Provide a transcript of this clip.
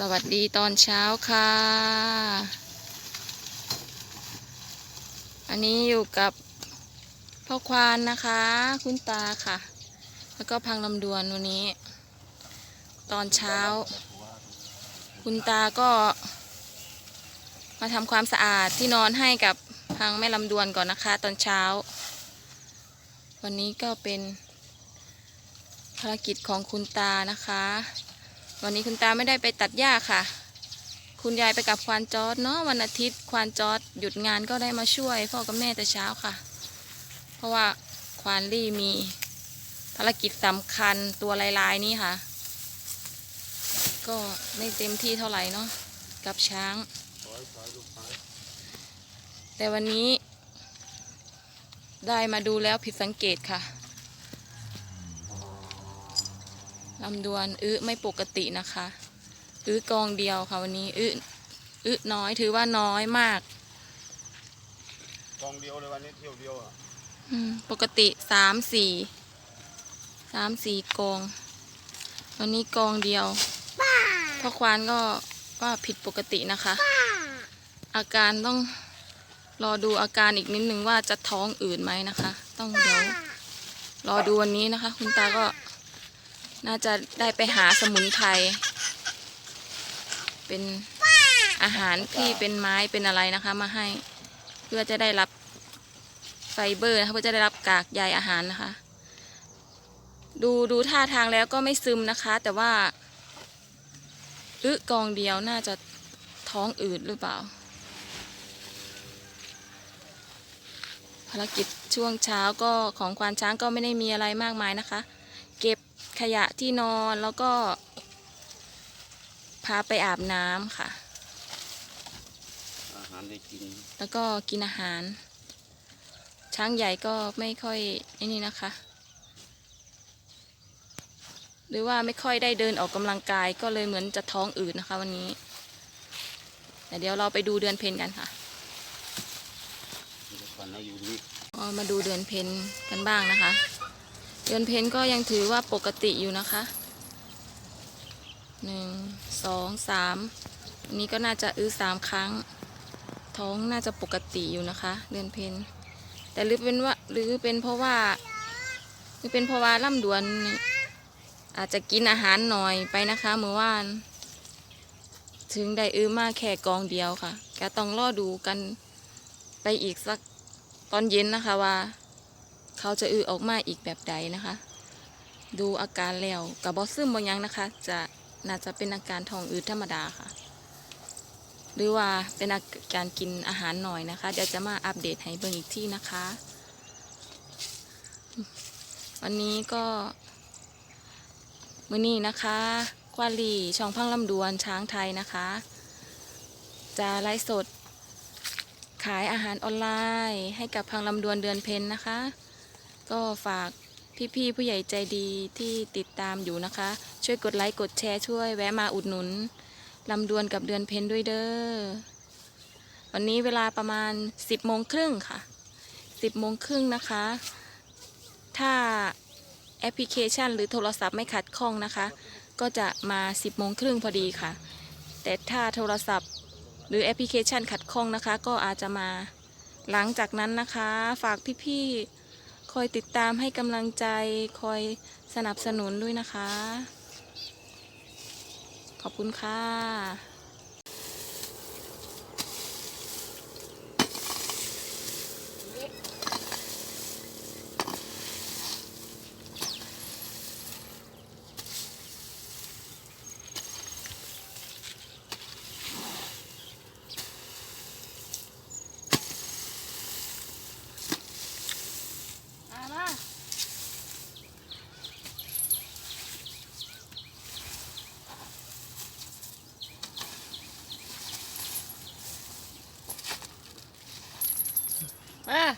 สวัสดีตอนเช้าค่ะ อันนี้อยู่กับพ่อควานนะคะ คุณตาค่ะ แล้วก็พังลำดวนวันนี้ ตอนเช้า คุณตาก็มาทำความสะอาดที่นอนให้กับพังแม่ลำดวนก่อนนะคะ ตอนเช้า วันนี้ก็เป็นภารกิจของคุณตานะคะ วันนี้คุณตาไม่ได้ไปตัดหญ้าค่ะ คุณยายไปกับควานจอดเนาะวันอาทิตย์ควานจอดหยุดงานก็ได้มาช่วย พ่อกับแม่แต่เช้าค่ะ เพราะว่าควานลี่มีภารกิจสำคัญตัวลายๆนี้ค่ะ ก็ไม่เต็มที่เท่าไหร่เนาะกับช้าง แต่วันนี้ได้มาดูแล้วผิดสังเกตค่ะ ลำดวนอึไม่ปกตินะคะอึกองเดียวค่ะวันนี้อึอึน้อยถือว่าน้อยมาก กองเดียวเลยวันนี้เที่ยวเดียวอะอืมปกติสามสี่สามสี่กอง วันนี้กองเดียวพ่อควานก็ว่าผิดปกตินะคะ อาการต้องรอดูอาการอีกนิดนึงว่าจะท้องอืดไหมนะคะ ต้องเดี๋ยวรอดูวันนี้นะคะ คุณตาก็ น่าจะได้ไปหาสมุนไพรเป็นอาหารที่เป็นไม้เป็นอะไรนะคะ มาให้ เพื่อจะได้รับไฟเบอร์นะคะเพื่อจะได้รับกากใยอาหารนะคะ ดูดูท่าทางแล้วก็ไม่ซึมนะคะ แต่ว่าอึกองเดียวน่าจะท้องอืดหรือเปล่า ภารกิจช่วงเช้าก็ของควานช้างก็ไม่ได้มีอะไรมากมายนะคะ ขยะที่นอนแล้วก็ พาไปอาบน้ำค่ะ อาหารได้กินแล้วก็กินอาหาร ช้างใหญ่ก็ไม่ค่อยไอ้นี่นะคะ หรือว่าไม่ค่อยได้เดินออกกำลังกายก็เลยเหมือนจะท้องอืดนะคะ วันนี้แต่เดี๋ยวเราไปดูเดือนเพ็ญกันค่ะเดี๋ยวก่อนนะอยู่นี่ ก็มาดูเดือนเพ็ญกันบ้างนะคะ เดือนเพ็ญก็ยังถือว่าปกติอยู่นะคะหนึ่งสองสามอันนี้ก็น่าจะอื้อสามครั้ง ท้องน่าจะปกติอยู่นะคะ เดือนเพ็ญแต่หรือเป็นว่าหรือเป็นเพราะว่าหรือเป็นเพราะว่าล่ำดวนอาจจะกินอาหารหน่อยไปนะคะเมื่อวาน ถึงได้อื้อมากแค่กองเดียวค่ะก็ต้องรอดูกันไปอีกสักตอนเย็นนะคะว่า เขาจะอือออกมาอีกแบบใดนะคะ ดูอาการแล้วกับบอสซึมบางยังนะคะ จะน่าจะเป็นอาการท้องอืดธรรมดาค่ะ หรือว่าเป็นอาการกินอาหารหน่อยนะคะ เดี๋ยวจะมาอัปเดตให้เบิ่งอีกที่นะคะ วันนี้ก็มื้อนี้นะคะควาลีช่องพังลำดวนช้างไทยนะคะ จะไลฟ์สดขายอาหารออนไลน์ให้กับพังลำดวนเดือนเพ็ญนะคะ ก็ฝากพี่ๆผู้ใหญ่ใจดีที่ติดตามอยู่นะคะ ช่วยกดไลค์กดแชร์ช่วยแวะมาอุดหนุนลำดวนกับเดือนเพ็ญด้วยเด้อวันนี้เวลาประมาณ 10โมงครึ่งค่ะ 10โมงครึ่งนะคะ ถ้าแอปพลิเคชันหรือโทรศัพท์ไม่ขัดข้องนะคะ ก็จะมา 10โมงครึ่งพอดีค่ะ แต่ถ้าโทรศัพท์หรือแอปพลิเคชันขัดข้องนะคะ ก็อาจจะมาหลังจากนั้นนะคะ ฝากพี่ๆ คอยติดตามให้กำลังใจคอยสนับสนุนด้วยนะคะ ขอบคุณค่ะ Ah.